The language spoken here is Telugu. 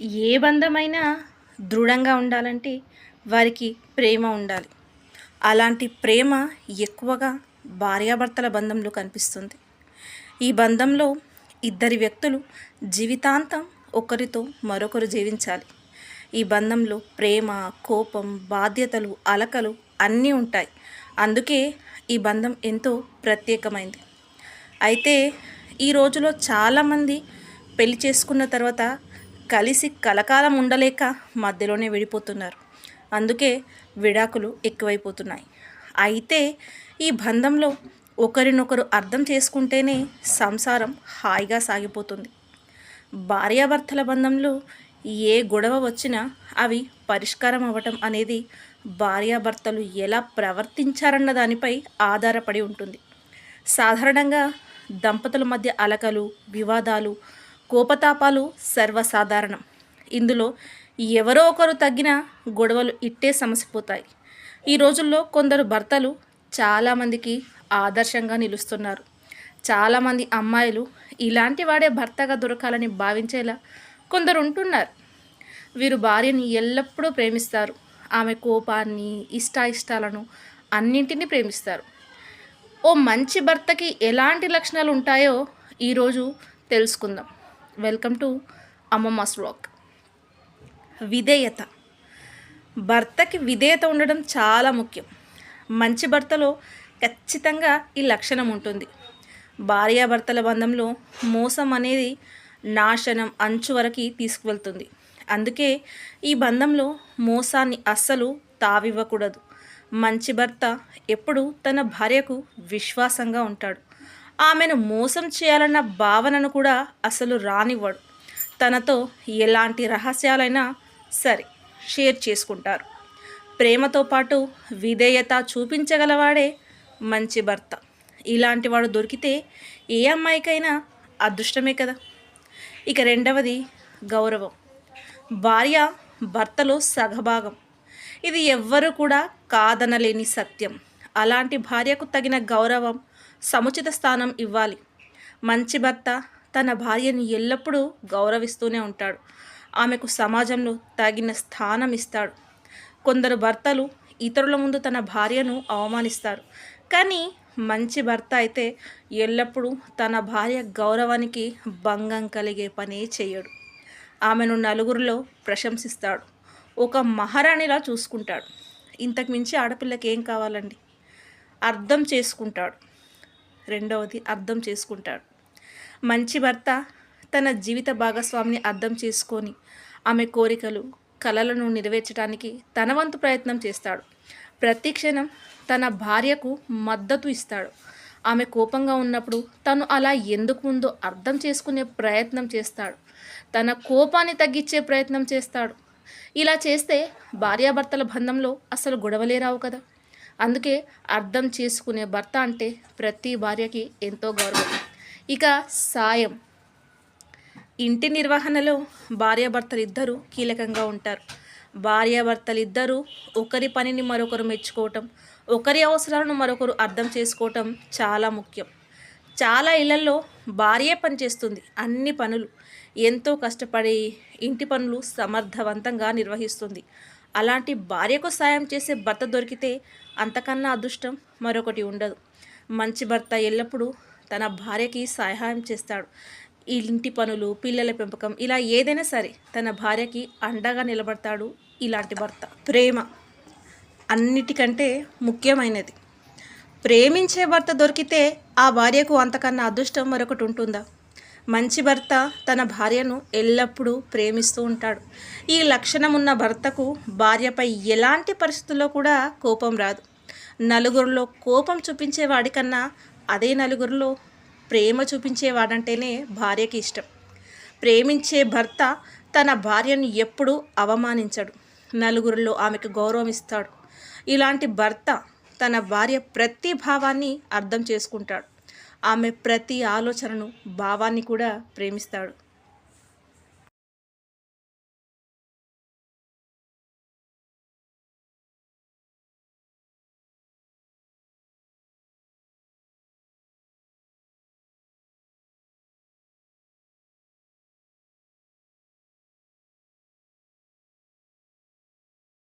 ఏ బంధమైనా దృఢంగా ఉండాలంటే వారికి ప్రేమ ఉండాలి. అలాంటి ప్రేమ ఎక్కువగా భార్యాభర్తల బంధంలో కనిపిస్తుంది. ఈ బంధంలో ఇద్దరి వ్యక్తులు జీవితాంతం ఒకరితో మరొకరు జీవించాలి. ఈ బంధంలో ప్రేమ కోపం బాధ్యతలు అలకలు అన్నీ ఉంటాయి. అందుకే ఈ బంధం ఎంతో ప్రత్యేకమైంది. అయితే ఈ రోజులో చాలామంది పెళ్ళి చేసుకున్న తర్వాత కలిసి కలకాలం ఉండలేక మధ్యలోనే విడిపోతున్నారు. అందుకే విడాకులు ఎక్కువైపోతున్నాయి. అయితే ఈ బంధంలో ఒకరినొకరు అర్థం చేసుకుంటేనే సంసారం హాయిగా సాగిపోతుంది. భార్యాభర్తల బంధంలో ఏ గొడవ వచ్చినా అవి పరిష్కారం అవ్వటం అనేది భార్యాభర్తలు ఎలా ప్రవర్తించారన్న దానిపై ఆధారపడి ఉంటుంది. సాధారణంగా దంపతుల మధ్య అలకలు వివాదాలు కోపతాపాలు సర్వసాధారణం. ఇందులో ఎవరో ఒకరు తగ్గిన గొడవలు ఇట్టే సమసిపోతాయి. ఈ రోజుల్లో కొందరు భర్తలు చాలామందికి ఆదర్శంగా నిలుస్తున్నారు. చాలామంది అమ్మాయిలు ఇలాంటి వాడే భర్తగా దొరకాలని భావించేలా కొందరు ఉంటున్నారు. వీరు భార్యని ఎల్లప్పుడూ ప్రేమిస్తారు. ఆమె కోపాన్ని ఇష్టాయిష్టాలను అన్నింటినీ ప్రేమిస్తారు. ఓ మంచి భర్తకి ఎలాంటి లక్షణాలు ఉంటాయో ఈరోజు తెలుసుకుందాం. వెల్కమ్ టు అమ్మమ్మస్ వ్లాగ్. విధేయత. భర్తకి విధేయత ఉండడం చాలా ముఖ్యం. మంచి భర్తలో ఖచ్చితంగా ఈ లక్షణం ఉంటుంది. భార్యాభర్తల బంధంలో మోసం అనేది నాశనం అంచు వరకు తీసుకువెళ్తుంది. అందుకే ఈ బంధంలో మోసాన్ని అస్సలు తావివ్వకూడదు. మంచి భర్త ఎప్పుడు తన భార్యకు విశ్వాసంగా ఉంటాడు. ఆమెను మోసం చేయాలన్న భావనను కూడా అసలు రానివ్వడు. తనతో ఎలాంటి రహస్యాలైనా సరే షేర్ చేసుకుంటారు. ప్రేమతో పాటు విధేయత చూపించగలవాడే మంచి భర్త. ఇలాంటి వాడు దొరికితే ఏ అమ్మాయికైనా అదృష్టమే కదా. ఇక రెండవది గౌరవం. భార్య భర్తలో సగభాగం. ఇది ఎవ్వరూ కూడా కాదనలేని సత్యం. అలాంటి భార్యకు తగిన గౌరవం సముచిత స్థానం ఇవ్వాలి. మంచి భర్త తన భార్యను ఎల్లప్పుడూ గౌరవిస్తూనే ఉంటాడు. ఆమెకు సమాజంలో తగిన స్థానం ఇస్తాడు. కొందరు భర్తలు ఇతరుల ముందు తన భార్యను అవమానిస్తారు. కానీ మంచి భర్త అయితే ఎల్లప్పుడూ తన భార్య గౌరవానికి భంగం కలిగే పనే చేయడు. ఆమెను నలుగురిలో ప్రశంసిస్తాడు. ఒక మహారాణిలా చూసుకుంటాడు. ఇంతకు మించి ఆడపిల్లకి ఏం కావాలండి? అర్థం చేసుకుంటాడు. రెండవది అర్థం చేసుకుంటాడు. మంచి భర్త తన జీవిత భాగస్వామిని అర్థం చేసుకొని ఆమె కోరికలు కలలను నెరవేర్చడానికి తన వంతు ప్రయత్నం చేస్తాడు. ప్రతి క్షణం తన భార్యకు మద్దతు ఇస్తాడు. ఆమె కోపంగా ఉన్నప్పుడు తను అలా ఎందుకు ఉందో అర్థం చేసుకునే ప్రయత్నం చేస్తాడు. తన కోపాన్ని తగ్గించే ప్రయత్నం చేస్తాడు. ఇలా చేస్తే భార్యాభర్తల బంధంలో అసలు గొడవలే రావు కదా. అందుకే అర్థం చేసుకునే భర్త అంటే ప్రతి భార్యకి ఎంతో గౌరవం. ఇక సాయం. ఇంటి నిర్వహణలో భార్యాభర్తలిద్దరూ కీలకంగా ఉంటారు. భార్యాభర్తలిద్దరూ ఒకరి పనిని మరొకరు మెచ్చుకోవటం ఒకరి అవసరాలను మరొకరు అర్థం చేసుకోవటం చాలా ముఖ్యం. చాలా ఇళ్ళలో భార్య పనిచేస్తుంది అన్ని పనులు. ఎంతో కష్టపడి ఇంటి పనులు సమర్థవంతంగా నిర్వహిస్తుంది. అలాంటి భార్యకు సాయం చేసే భర్త దొరికితే అంతకన్నా అదృష్టం మరొకటి ఉండదు. మంచి భర్త ఎల్లప్పుడూ తన భార్యకి సహాయం చేస్తాడు. ఈ ఇంటి పనులు పిల్లల పెంపకం ఇలా ఏదైనా సరే తన భార్యకి అండగా నిలబడతాడు ఇలాంటి భర్త. ప్రేమ అన్నిటికంటే ముఖ్యమైనది. ప్రేమించే భర్త దొరికితే ఆ భార్యకు అంతకన్నా అదృష్టం మరొకటి ఉంటుందా? మంచి భర్త తన భార్యను ఎల్లప్పుడూ ప్రేమిస్తూ ఉంటాడు. ఈ లక్షణం ఉన్న భర్తకు భార్యపై ఎలాంటి పరిస్థితుల్లో కూడా కోపం రాదు. నలుగురిలో కోపం చూపించే వాడికన్నా అదే నలుగురిలో ప్రేమ చూపించేవాడంటేనే భార్యకి ఇష్టం. ప్రేమించే భర్త తన భార్యను ఎప్పుడూ అవమానించడు. నలుగురిలో ఆమెకు గౌరవం ఇస్తాడు. ఇలాంటి భర్త తన భార్య ప్రతి భావాన్ని అర్థం చేసుకుంటాడు. ఆమె ప్రతి ఆలోచనను భావాన్ని కూడా ప్రేమిస్తాడు.